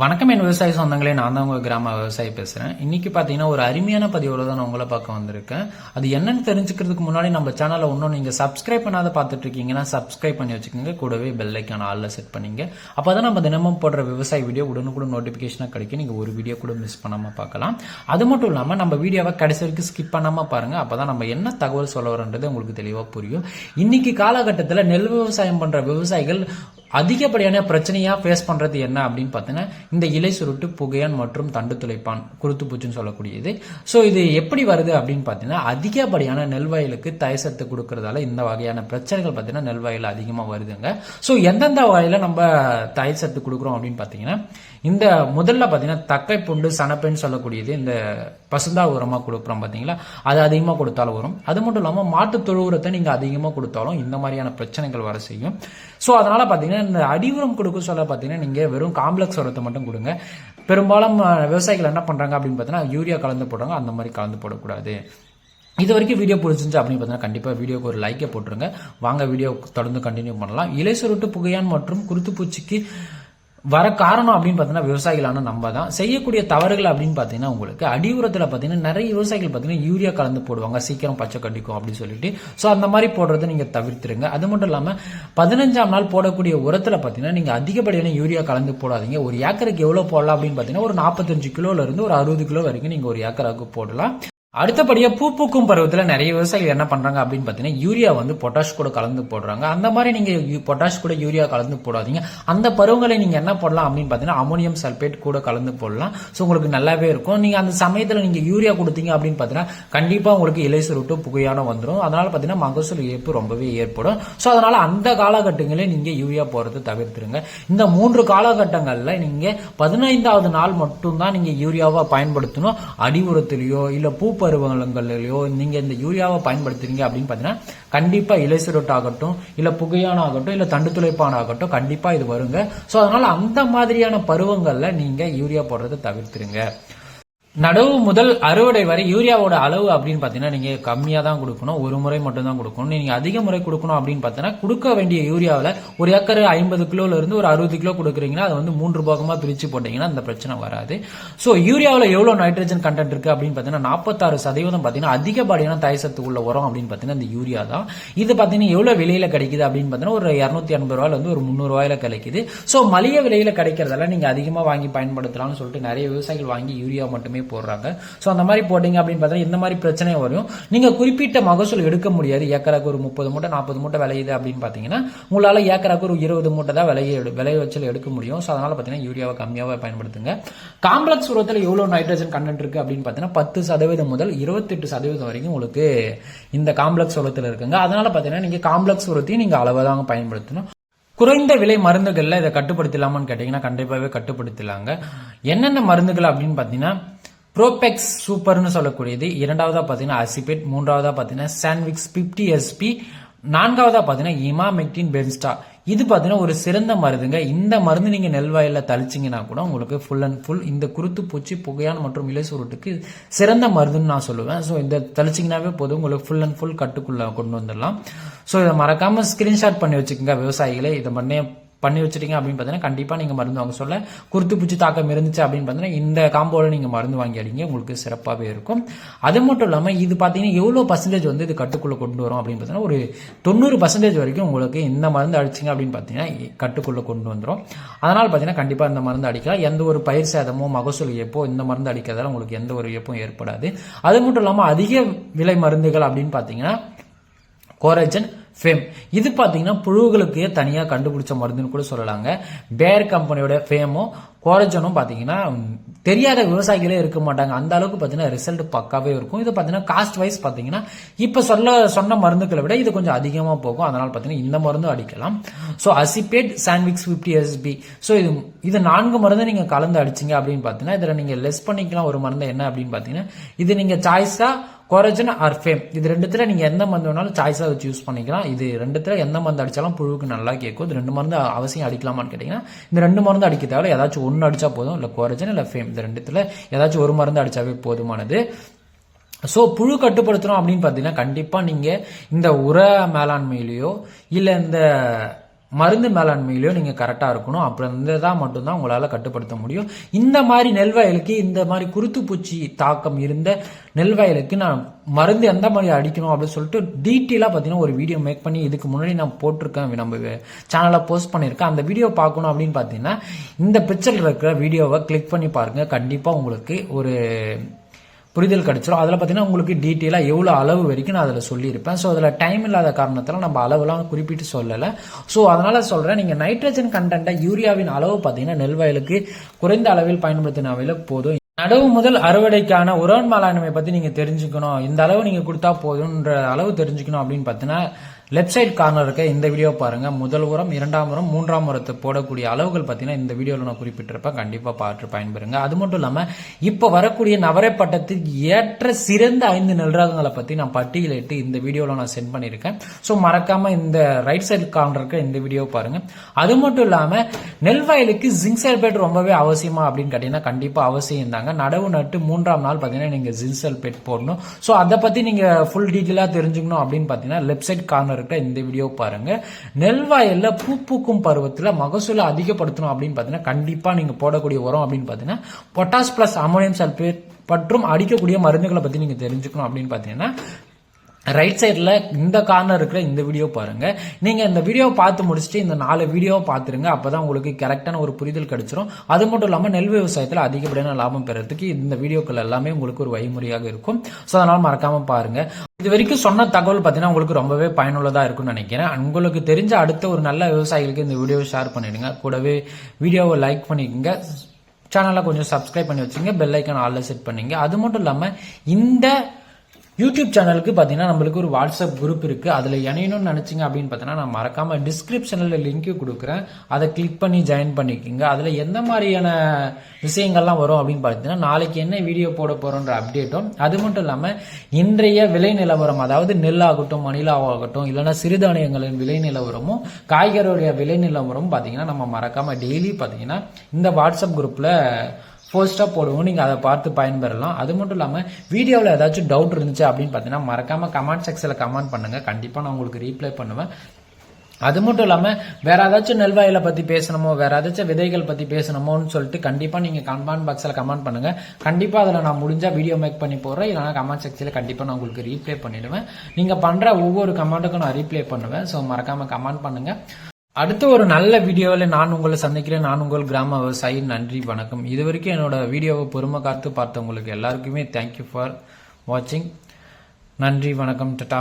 வணக்கம் என் விவசாய சொந்தங்களே. நான் தான் உங்க கிராம விவசாயி பேசுறேன். இன்னைக்கு பாத்தீங்கன்னா ஒரு அருமையான பதிவோட தான் நான் உங்களை பார்க்க வந்திருக்கேன். அது என்னன்னு தெரிஞ்சுக்கிறதுக்கு முன்னாடி நம்ம சேனலை ஒன்றும் நீங்க சப்ஸ்கிரைப் பண்ணாத பார்த்துட்டு இருக்கீங்கன்னா சப்ஸ்கிரைப் பண்ணி வச்சுக்கோங்க. கூடவே பெல் ஐக்கான ஆல்ல செட் பண்ணீங்க. அப்பதான் நம்ம தினமும் போடுற விவசாய வீடியோ உடனுக்குடன் நோட்டிபிகேஷனா கிடைக்கும். நீங்க ஒரு வீடியோ கூட மிஸ் பண்ணாம பார்க்கலாம். அது மட்டும் இல்லாம நம்ம வீடியோவை கடைசி வரைக்கும் ஸ்கிப் பண்ணாம பாருங்க. அப்பதான் நம்ம என்ன தகவல் சொல்ல வரன்றது உங்களுக்கு தெளிவா புரியும். இன்னைக்கு காலகட்டத்தில் நெல் விவசாயம் பண்ற விவசாயிகள் அதிகப்படியான பிரச்சனையாக ஃபேஸ் பண்ணுறது என்ன அப்படின்னு பார்த்தீங்கன்னா இந்த இலை சுருட்டு புகையான் மற்றும் தண்டு துளைப்பான் குருத்து பூச்சின்னு சொல்லக்கூடியது. ஸோ இது எப்படி வருது அப்படின்னு பார்த்தீங்கன்னா அதிகப்படியான நெல்வயலுக்கு தயசத்து கொடுக்கறதால இந்த வகையான பிரச்சனைகள் பார்த்தீங்கன்னா நெல்வயல் அதிகமாக வருதுங்க. ஸோ எந்தெந்த வகையில் நம்ம தயசத்து கொடுக்குறோம் அப்படின்னு பார்த்தீங்கன்னா இந்த முதல்ல பார்த்தீங்கன்னா தக்கை புண்டு சனப்பைன்னு சொல்லக்கூடியது இந்த பசுந்தா உரமாக கொடுக்குறோம் பார்த்தீங்களா அது அதிகமாக கொடுத்தாலும் வரும். அது மட்டும் இல்லாமல் மாட்டு தொழு உரத்தை நீங்கள் அதிகமாக கொடுத்தாலும் இந்த மாதிரியான பிரச்சனைகள் வர செய்யும். ஸோ அதனால் பார்த்தீங்கன்னா இந்த அடி உரம் கொடுக்க சொல்ல பார்த்தீங்கன்னா நீங்கள் வெறும் காம்ப்ளெக்ஸ் உரத்தை மட்டும் கொடுங்க. பெரும்பாலும் விவசாயிகள் என்ன பண்ணுறாங்க அப்படின்னு பார்த்தீங்கன்னா யூரியா கலந்து போடுறாங்க. அந்த மாதிரி கலந்து போடக்கூடாது. இது வரைக்கும் வீடியோ பிடிச்சிருந்துச்சு அப்படின்னு பார்த்தீங்கன்னா கண்டிப்பாக வீடியோக்கு ஒரு லைக்கை போட்டுருங்க. வாங்க வீடியோ தொடர்ந்து கண்டினியூ பண்ணலாம். இலை சுருட்டு புகையான் மற்றும் குருத்துப்பூச்சிக்கு வர காரணம் அப்படின்னு பார்த்தீங்கன்னா விவசாயிகளான நம்ம தான். செய்யக்கூடிய தவறுகள் அப்படின்னு பார்த்தீங்கன்னா உங்களுக்கு அடி உரத்தில் பார்த்தீங்கன்னா நிறைய விவசாயிகள் பார்த்தீங்கன்னா யூரியா கலந்து போடுவாங்க. சீக்கிரம் பச்சை கட்டிக்கும் அப்படின்னு சொல்லிட்டு. ஸோ அந்த மாதிரி போடுறதை நீங்கள் தவிர்த்துருங்க. அது மட்டும் இல்லாமல் பதினஞ்சாம் நாள் போடக்கூடிய உரத்தில் பார்த்தீங்கன்னா நீங்கள் அதிகப்படியான யூரியா கலந்து போடாதீங்க. ஒரு ஏக்கருக்கு எவ்வளோ போடலாம் அப்படின்னு பார்த்தீங்கன்னா ஒரு நாற்பத்தஞ்சு கிலோலேருந்து ஒரு அறுபது கிலோ வரைக்கும் நீங்கள் ஒரு ஏக்கராக்கு போடலாம். அடுத்தபடியாக பூ பூக்கும் பருவத்தில் நிறைய விவசாயிகள் என்ன பண்ணுறாங்க அப்படின்னு பார்த்தீங்கன்னா யூரியா வந்து பொட்டாஷ் கூட கலந்து போடுறாங்க. அந்த மாதிரி நீங்கள் பொட்டாஷ் கூட யூரியா கலந்து போடாதீங்க. அந்த பருவங்களை நீங்கள் என்ன போடலாம் அப்படின்னு பார்த்தீங்கன்னா அமோனியம் சல்பேட் கூட கலந்து போடலாம். ஸோ உங்களுக்கு நல்லாவே இருக்கும். நீங்கள் அந்த சமயத்தில் நீங்கள் யூரியா கொடுத்தீங்க அப்படின்னு பார்த்தீங்கன்னா கண்டிப்பாக உங்களுக்கு இலை சுருட்டு புகையான வந்துடும் அதனால் பார்த்தீங்கன்னா மகசூல் இழப்பு ரொம்பவே ஏற்படும். ஸோ அதனால் அந்த காலகட்டங்களே நீங்கள் யூரியா போகிறது தவிர்த்துருங்க. இந்த மூன்று காலகட்டங்களில் நீங்கள் பதினைந்தாவது நாள் மட்டும்தான் நீங்கள் யூரியாவை பயன்படுத்தணும். அடி உரத்துலையோ இல்லை பூ பருவங்கள்லயோ நீங்க இந்த யூரியாவை பயன்படுத்துறீங்க அப்படின்னு பாத்தீங்கன்னா கண்டிப்பா இலை ஆகட்டும் இல்ல புகையான ஆகட்டும் இல்ல தண்டு துளைப்பான் ஆகட்டும் கண்டிப்பா இது வருங்க. சோ அதனால அந்த மாதிரியான பருவங்கள்ல நீங்க யூரியா போடுறதை தவிர்த்துருங்க. நடவு முதல் அறுவடை வரை யூரியாவோட அளவு அப்படின்னு பார்த்தீங்கன்னா நீங்கள் கம்மியாக தான் கொடுக்கணும் ஒரு முறை மட்டும் தான் கொடுக்கணும். நீங்கள் அதிக முறை கொடுக்கணும் அப்படின்னு பார்த்தீங்கன்னா கொடுக்க வேண்டிய யூரியாவில் ஒரு ஏக்கர் ஐம்பது கிலோல இருந்து ஒரு அறுபது கிலோ கொடுக்குறீங்கன்னா அதை வந்து மூன்று பாகமாக பிரித்து போட்டீங்கன்னா அந்த பிரச்சனை வராது. ஸோ யூரியாவில் எவ்வளோ நைட்ரஜன் கண்டென்ட் இருக்கு அப்படின்னு பார்த்தீங்கன்னா நாற்பத்தாறு சதவீதம் பார்த்தீங்கன்னா அதிகப்படியான தயசத்து உள்ள உரம் அப்படின்னு பார்த்தீங்கன்னா இந்த யூரியா தான். இது பார்த்தீங்கன்னா எவ்வளோ விலையில கிடைக்குது அப்படின்னு பார்த்தீங்கன்னா ஒரு இரநூத்தி எண்பது ரூபாயில இருந்து ஒரு முந்நூறு ரூபாயில கிடைக்குது. ஸோ மலிய விலையில கிடைக்கிறதால நீங்க அதிகமாக வாங்கி பயன்படுத்தலாம்னு சொல்லிட்டு நிறைய விவசாயிகள் வாங்கி யூரியா மட்டுமே போடுறாங்க. ஸோ அந்த மாதிரி போட்டீங்க அப்படின்னு பார்த்தீங்கன்னா இந்த மாதிரி பிரச்சனை வரும். நீங்கள் குறிப்பிட்ட மகசூல் எடுக்க முடியாது. ஏக்கராக்கு ஒரு முப்பது மூட்டை நாற்பது மூட்டை விளையுது அப்படின்னு பார்த்தீங்கன்னா உங்களால ஏக்கராக்கு ஒரு இருபது மூட்டை தான் விளைய விளைய வச்சல் எடுக்க முடியும். ஸோ அதனால பார்த்தீங்கன்னா யூரியாவை கம்மியாகவே பயன்படுத்துங்க. காம்ப்ளெக்ஸ் உரத்தில் எவ்வளோ நைட்ரஜன் கண்டென்ட் இருக்கு அப்படின்னு பார்த்தீங்கன்னா பத்து சதவீதம் முதல் இருபத்தெட்டு சதவீதம் வரைக்கும் உங்களுக்கு இந்த காம்ப்ளெக்ஸ் உரத்தில் இருக்குங்க. அதனால பார்த்தீங்கன்னா நீங்க காம்ப்ளெக்ஸ் உரத்தையும் நீங்கள் அளவாக பயன்படுத்தணும். குறைந்த விலை மருந்துகளில் இதை கட்டுப்படுத்தலாமான்னு கேட்டிங்கன்னா கண்டிப்பாகவே கட்டுப்படுத்தலாங்க. என்னென்ன மருந்துகள் அப்படின்னு பார்த்தீங்கன்னா ப்ரோபெக்ஸ் சூப்பர்னு சொல்லக்கூடியது. இரண்டாவதா பார்த்தீங்கன்னா அசிபேட் மூன்றாவதா பார்த்தீங்கன்னா சான்விக்ஸ் பிப்டி எஸ்பி நான்காவதா பார்த்தீங்கன்னா இமாமெக்டின் பென்ஸ்டா இது பார்த்தீங்கன்னா ஒரு சிறந்த மருந்துங்க. இந்த மருந்து நீங்கள் நெல் வயல்ல தளிச்சிங்கன்னா கூட உங்களுக்கு ஃபுல் அண்ட் ஃபுல் இந்த குருத்து பூச்சி புகையான் மற்றும் இலை சுருட்டுக்கு சிறந்த மருந்துன்னு நான் சொல்லுவேன். ஸோ இந்த தளிச்சிங்கனாவே போதும். உங்களுக்கு ஃபுல் அண்ட் ஃபுல் கட்டுக்குள்ளே கொண்டு வந்துடலாம். ஸோ இதை மறக்காமல் ஸ்கிரீன்ஷாட் பண்ணி வச்சுக்கோங்க விவசாயிகளே. இதை பண்ணே பண்ணி வச்சிட்டீங்க அப்படின்னு பார்த்தீங்கன்னா கண்டிப்பாக நீங்கள் மருந்து வாங்க. சொல்ல குருத்து பூச்சி தாக்கம் இருந்துச்சு அப்படின்னு பார்த்தீங்கன்னா இந்த காம்போவில் நீங்கள் மருந்து வாங்கி அடிங்க உங்களுக்கு சிறப்பாகவே இருக்கும். அது மட்டும் இல்லாமல் இது பார்த்தீங்கன்னா எவ்வளோ பர்சன்டேஜ் வந்து இது கட்டுக்குள்ளே கொண்டு வரும் அப்படின்னு பார்த்தீங்கன்னா ஒரு தொண்ணூறு பர்சன்டேஜ் வரைக்கும் உங்களுக்கு இந்த மருந்து அடிச்சிங்க அப்படின்னு பார்த்தீங்கன்னா கட்டுக்குள்ளே கொண்டு வந்துடும் அதனால் பார்த்தீங்கன்னா கண்டிப்பாக இந்த மருந்து அடிக்கலாம். எந்த ஒரு பயிர் சேதமோ மகசூல் எப்போ இந்த மருந்து அடிக்கிறதால உங்களுக்கு எந்த ஒரு இழப்பும் ஏற்படாது. அது மட்டும் இல்லாமல் அதிக விலை மருந்துகள் அப்படின்னு பார்த்தீங்கன்னா கோரஜன் ஃபேம் இது பார்த்தீங்கன்னா புழுகளுக்கே தனியாக கண்டுபிடிச்ச மருந்துன்னு கூட சொல்லலாங்க. பேர் கம்பெனியோட ஃபேமும் கோரஜனும் பார்த்தீங்கன்னா தெரியாத விவசாயிகளே இருக்க மாட்டாங்க. அந்த அளவுக்கு பார்த்தீங்கன்னா ரிசல்ட் பக்காவே இருக்கும். இது பார்த்தீங்கன்னா காஸ்ட் வைஸ் பார்த்தீங்கன்னா இப்போ சொல்ல சொன்ன மருந்துகளை விட இது கொஞ்சம் அதிகமாக போகும். அதனால் பார்த்தீங்கன்னா இந்த மருந்தும் அடிக்கலாம். ஸோ அசிபேட் சாண்ட்விக்ஸ் ஃபிஃப்டி எஸ்பி ஸோ இது இது நான்கு மருந்து நீங்கள் கலந்து அடிச்சீங்க அப்படின்னு பார்த்தீங்கன்னா இதில் நீங்கள் லெஸ் பண்ணிக்கலாம். ஒரு மருந்து என்ன அப்படின்னு பார்த்தீங்கன்னா இது நீங்கள் சாய்ஸாக கொரஜன் ஆர் ஃபேம் இது ரெண்டுத்துல நீங்க எந்த மருந்து வேணாலும் சாய்ஸா வச்சு யூஸ் பண்ணிக்கலாம். இது ரெண்டுத்துல எந்த மருந்து அடிச்சாலும் புழுவுக்கு நல்லா கேட்கும். இது ரெண்டு மருந்து அவசியம் அடிக்கலாமான்னு கேட்டீங்கன்னா இந்த ரெண்டு மருந்து அடிக்க ஏதாச்சும் ஒன்று அடிச்சா போதும். இல்லை கொரஜன் இல்லை ஃபேம் இந்த ரெண்டுத்துல ஏதாச்சும் ஒரு மருந்து அடிச்சாவே போதுமானது. ஸோ புழு கட்டுப்படுத்தணும் அப்படின்னு பார்த்தீங்கன்னா கண்டிப்பாக நீங்கள் இந்த உர மேலாண்மையிலையோ இல்லை இந்த மருந்து மேலாண்மையிலையும் நீங்கள் கரெக்டாக இருக்கணும். அப்புறம் இருந்ததா மட்டும்தான் உங்களால் கட்டுப்படுத்த முடியும். இந்த மாதிரி நெல் வயலுக்கு இந்த மாதிரி குருத்துப்பூச்சி தாக்கம் இருந்த நெல் வயலுக்கு நான் மருந்து எந்த மாதிரி அடிக்கணும் அப்படின்னு சொல்லிட்டு டீட்டெயிலாக பார்த்தீங்கன்னா ஒரு வீடியோ மேக் பண்ணி இதுக்கு முன்னாடி நான் போட்டிருக்கேன் நம்ம சேனலில் போஸ்ட் பண்ணியிருக்கேன். அந்த வீடியோ பார்க்கணும் அப்படின்னு பார்த்தீங்கன்னா இந்த பிக்சரில் இருக்கிற வீடியோவை கிளிக் பண்ணி பாருங்கள் கண்டிப்பாக உங்களுக்கு ஒரு புரிதல் கிடச்சிரும். அதில் பார்த்தீங்கன்னா உங்களுக்கு டீட்டெயிலாக எவ்வளோ அளவு வரைக்கும் நான் அதில் சொல்லியிருப்பேன். ஸோ அதில் டைம் இல்லாத காரணத்தில் நம்ம அளவுலாம் குறிப்பிட்டு சொல்லலை. ஸோ அதனால் சொல்கிறேன் நீங்கள் நைட்ரஜன் கண்டென்ட்டை யூரியாவின் அளவு பார்த்தீங்கன்னா நெல் வயலுக்கு குறைந்த அளவில் பயன்படுத்தினாவே போதும். நடவு முதல் அறுவடைக்கான உரம் மேலாண்மை பற்றி நீங்கள் தெரிஞ்சுக்கணும். இந்த அளவு நீங்கள் கொடுத்தா போதுன்ற அளவு தெரிஞ்சுக்கணும் அப்படின்னு பார்த்தீங்கன்னா லெஃப்ட் சைட் கார்னர் இருக்க இந்த வீடியோ பாருங்க. முதல் உரம் இரண்டாம் உரம் மூன்றாம் உரத்தை போடக்கூடிய அளவுகள் பார்த்தீங்கன்னா இந்த வீடியோவில் நான் குறிப்பிட்டிருப்பேன். கண்டிப்பாக பார்த்து பயன்பெறுங்க. அது மட்டும் இல்லாமல் இப்போ வரக்கூடிய நவரை பட்டத்துக்கு ஏற்ற சிறந்த ஐந்து நெல் ரகங்களை பற்றி நான் பட்டியலிட்டு இந்த வீடியோவில் நான் சென்ட் பண்ணியிருக்கேன். ஸோ மறக்காம இந்த ரைட் சைடு கார்னர் இருக்க இந்த வீடியோ பாருங்க. அது மட்டும் இல்லாமல் நெல் வயலுக்கு ஜிங்க் சல்பேட் ரொம்பவே அவசியமா அப்படின்னு கேட்டீங்கன்னா கண்டிப்பாக அவசியம் தாங்க நடவு நட்டு மூன்றாம் நாள் பார்த்தீங்கன்னா நீங்கள் ஜின்சல் பெட் போடணும். ஸோ அதை பற்றி நீங்கள் ஃபுல் டீட்டெயிலாக தெரிஞ்சுக்கணும் அப்படின்னு பார்த்தீங்கன்னா லெஃப்ட் சைட் கார்னர் இந்த வீடியோ பாருங்கள் நெல் பூ பூக்கும் பருவத்தில் மகசூலை அதிகப்படுத்தணும் அப்படின்னு பார்த்தீங்கன்னா கண்டிப்பாக நீங்கள் போடக்கூடிய உரம் அப்படின்னு பார்த்தீங்கன்னா பொட்டாஸ் ப்ளஸ் அமோனியம் சல்பேட் மற்றும் அடிக்கக்கூடிய மருந்துகளை பற்றி நீங்கள் தெரிஞ்சுக்கணும் அப்படின்னு பார்த்தீங்கன்னா ரைட் சைடில் இந்த கார்னர் இருக்கிற இந்த வீடியோ பாருங்கள் நீங்கள் இந்த வீடியோ பார்த்து முடிச்சுட்டு இந்த நாலு வீடியோ பார்த்துருங்க. அப்போ தான் உங்களுக்கு கரெக்டான ஒரு புரிதல் கிடைச்சிரும். அது மட்டும் இல்லாமல் நெல் விவசாயத்தில் அதிகப்படியான லாபம் பெறத்துக்கு இந்த வீடியோக்கள் எல்லாமே உங்களுக்கு ஒரு வழிமுறையாக இருக்கும். ஸோ அதனால் மறக்காமல் பாருங்கள் இது வரைக்கும் சொன்ன தகவல் பார்த்தீங்கன்னா உங்களுக்கு ரொம்பவே பயனுள்ளதாக இருக்கும்னு நினைக்கிறேன். உங்களுக்கு தெரிஞ்ச அடுத்த ஒரு நல்ல விவசாயிகளுக்கு இந்த வீடியோவை ஷேர் பண்ணிடுங்க. கூடவே வீடியோவை லைக் பண்ணிக்கோங்க. சேனலை கொஞ்சம் சப்ஸ்கிரைப் பண்ணி வச்சுங்க பெல் ஐக்கான் ஆல்ல செட் பண்ணிங்க அது மட்டும் இல்லாமல் இந்த யூடியூப் சேனலுக்கு பார்த்தீங்கன்னா நம்மளுக்கு ஒரு வாட்ஸ்அப் குரூப் இருக்குது அதில் இணையணும்னு நினச்சிங்க அப்படின்னு பார்த்தீங்கன்னா நான் மறக்காமல் டிஸ்கிரிப்ஷனில் லிங்க் கொடுக்குறேன். அதை கிளிக் பண்ணி ஜாயின் பண்ணிக்கோங்க. அதில் எந்த மாதிரியான விஷயங்கள்லாம் வரும் அப்படின்னு பார்த்தீங்கன்னா நாளைக்கு என்ன வீடியோ போட போகிறோன்ற அப்டேட்டும் அது மட்டும் இல்லாமல் இன்றைய விலை நிலவரம் அதாவது நெல்லாகட்டும் மணிலாவாகட்டும் இல்லைன்னா சிறுதானியங்களின் விலை நிலவரமும் காய்கறியுடைய விலை நிலவரமும் பார்த்தீங்கன்னா நம்ம மறக்காமல் டெய்லி பார்த்தீங்கன்னா இந்த வாட்ஸ்அப் குரூப்பில் போஸ்ட்டாக போடுவோம். நீங்கள் அதை பார்த்து பயன்பெறலாம். அது மட்டும் இல்லாமல் வீடியோவில் ஏதாச்சும் டவுட் இருந்துச்சு அப்படின்னு பார்த்தீங்கன்னா மறக்காமல் கமெண்ட் செக்ஷனில் கமெண்ட் பண்ணுங்கள் கண்டிப்பாக நான் உங்களுக்கு ரீப்ளை பண்ணுவேன். அது மட்டும் இல்லாமல் வேற ஏதாச்சும் நெல்வாயில பற்றி பேசணுமோ வேற ஏதாச்சும் விதைகள் பற்றி பேசணுமோன்னு சொல்லிட்டு கண்டிப்பாக நீங்கள் கமெண்ட் பாக்ஸில் கமெண்ட் பண்ணுங்கள் கண்டிப்பாக அதில் நான் முடிஞ்சால் வீடியோ மேக் பண்ணி போடுறேன். இல்லைனா கமெண்ட் செக்ஷனில் கண்டிப்பாக நான் உங்களுக்கு ரீப்ளே பண்ணிடுவேன். நீங்கள் பண்ணுற ஒவ்வொரு கமெண்ட்டுக்கும் நான் ரீப்ளே பண்ணுவேன். ஸோ மறக்காமல் கமெண்ட் பண்ணுங்கள் அடுத்த ஒரு நல்ல வீடியோவில் நான் உங்களை சந்திக்கிறேன். நான் உங்கள் கிராம விவசாயி. நன்றி வணக்கம். இது வரைக்கும் என்னோட வீடியோவை பொறுமை காத்து பார்த்தவங்களுக்கு எல்லாருக்குமே தேங்க்யூ ஃபார் வாட்சிங் நன்றி வணக்கம் டட்டா